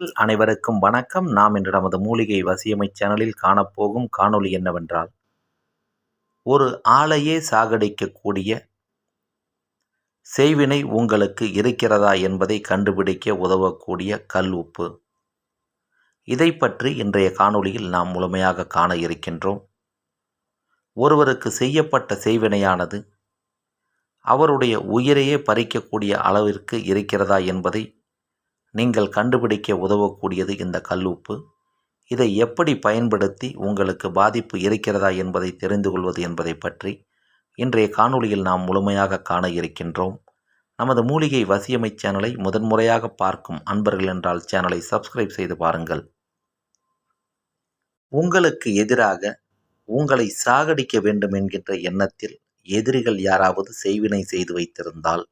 அனைவருக்கும் வணக்கம். நாம் இன்று நமது மூலிகை வசியமை சேனலில் காணப்போகும் காணொளி என்னவென்றால் ஒரு ஆளையே சாகடிக்கக்கூடிய செய்வினை உங்களுக்கு இருக்கிறதா என்பதை கண்டுபிடிக்க உதவக்கூடிய கல் உப்பு. இதை பற்றி இன்றைய காணொளியில் நாம் முழுமையாக காண இருக்கின்றோம். ஒருவருக்கு செய்யப்பட்ட செய்வினையானது அவருடைய உயிரையே பறிக்கக்கூடிய அளவிற்கு இருக்கிறதா என்பதை நீங்கள் கண்டுபிடிக்க உதவக்கூடியது இந்த கல்லுப்பு. இதை எப்படி பயன்படுத்தி உங்களுக்கு பாதிப்பு இருக்கிறதா என்பதை தெரிந்து கொள்வது என்பதை பற்றி இன்றைய காணொளியில் நாம் முழுமையாக காண இருக்கின்றோம். நமது மூலிகை வசியமை சேனலை முதன்முறையாக பார்க்கும் அன்பர்கள் என்றால் சேனலை சப்ஸ்கிரைப் செய்து பாருங்கள். உங்களுக்கு எதிராக உங்களை சாகடிக்க வேண்டும் என்கின்ற எண்ணத்தில் எதிரிகள் யாராவது செய்வினை செய்து வைத்திருந்தால்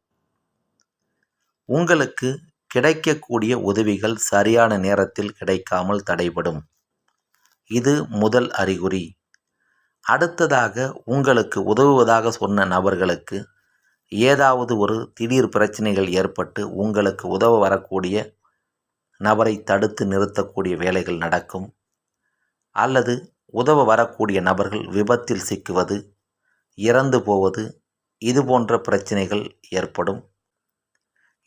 உங்களுக்கு கிடைக்கக்கூடிய உதவிகள் சரியான நேரத்தில் கிடைக்காமல் தடைபடும். இது முதல் அறிகுறி. அடுத்ததாக உங்களுக்கு உதவுவதாக சொன்ன நபர்களுக்கு ஏதாவது ஒரு திடீர் பிரச்சனைகள் ஏற்பட்டு உங்களுக்கு உதவ வரக்கூடிய நபரை தடுத்து நிறுத்தக்கூடிய வேலைகள் நடக்கும். அல்லது உதவ வரக்கூடிய நபர்கள் விபத்தில் சிக்குவது இறந்து போவது இது போன்ற பிரச்சனைகள் ஏற்படும்.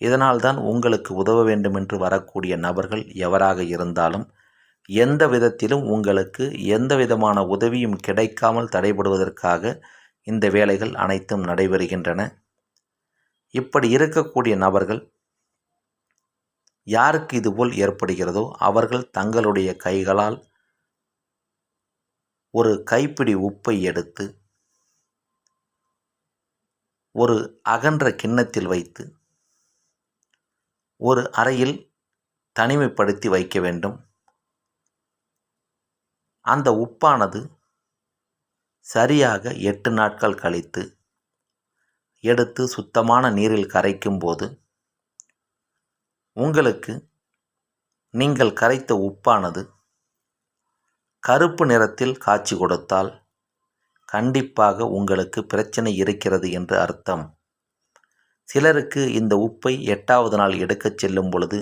இதனால்தான் உங்களுக்கு உதவ வேண்டுமென்று வரக்கூடிய நபர்கள் எவராக இருந்தாலும் எந்த விதத்திலும் உங்களுக்கு எந்த விதமான உதவியும் கிடைக்காமல் தடைபடுவதற்காக இந்த வேலைகள் அனைத்தும் நடைபெறுகின்றன. இப்படி இருக்கக்கூடிய நபர்கள் யாருக்கு இதுபோல் ஏற்படுகிறதோ அவர்கள் தங்களுடைய கைகளால் ஒரு கைப்பிடி உப்பை எடுத்து ஒரு அகன்ற கிண்ணத்தில் வைத்து ஒரு அறையில் தனிமைப்படுத்தி வைக்க வேண்டும். அந்த உப்பானது சரியாக எட்டு நாட்கள் கழித்து எடுத்து சுத்தமான நீரில் கரைக்கும் போது உங்களுக்கு நீங்கள் கரைத்த உப்பானது கருப்பு நிறத்தில் காட்சி கொடுத்தால் கண்டிப்பாக உங்களுக்கு பிரச்சனை இருக்கிறது என்று அர்த்தம். சிலருக்கு இந்த உப்பை எட்டாவது நாள் எடுக்கச் செல்லும் பொழுது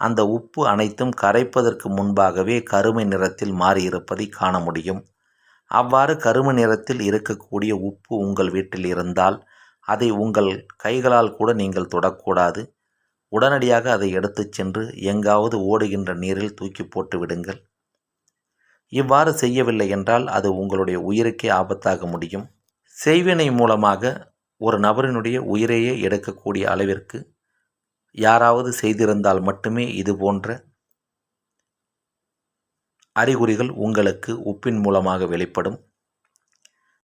அந்த உப்பு அனைத்தும் கரைப்பதற்கு முன்பாகவே கருமை நிறத்தில் மாறியிருப்பதை காண முடியும். அவ்வாறு கருமை நிறத்தில் இருக்கக்கூடிய உப்பு உங்கள் வீட்டில் இருந்தால் அதை உங்கள் கைகளால் கூட நீங்கள் தொடக்கூடாது. உடனடியாக அதை எடுத்துச் சென்று எங்காவது ஓடுகின்ற நீரில் தூக்கி போட்டு விடுங்கள். இவ்வாறு செய்யவில்லை என்றால் அது உங்களுடைய உயிருக்கே ஆபத்தாக முடியும். செய்வினை மூலமாக ஒரு நபரினுடைய உயிரையே எடுக்கக்கூடிய அளவிற்கு யாராவது செய்திருந்தால் மட்டுமே இது போன்ற அறிகுறிகள் உங்களுக்கு உப்பின் மூலமாக வெளிப்படும்.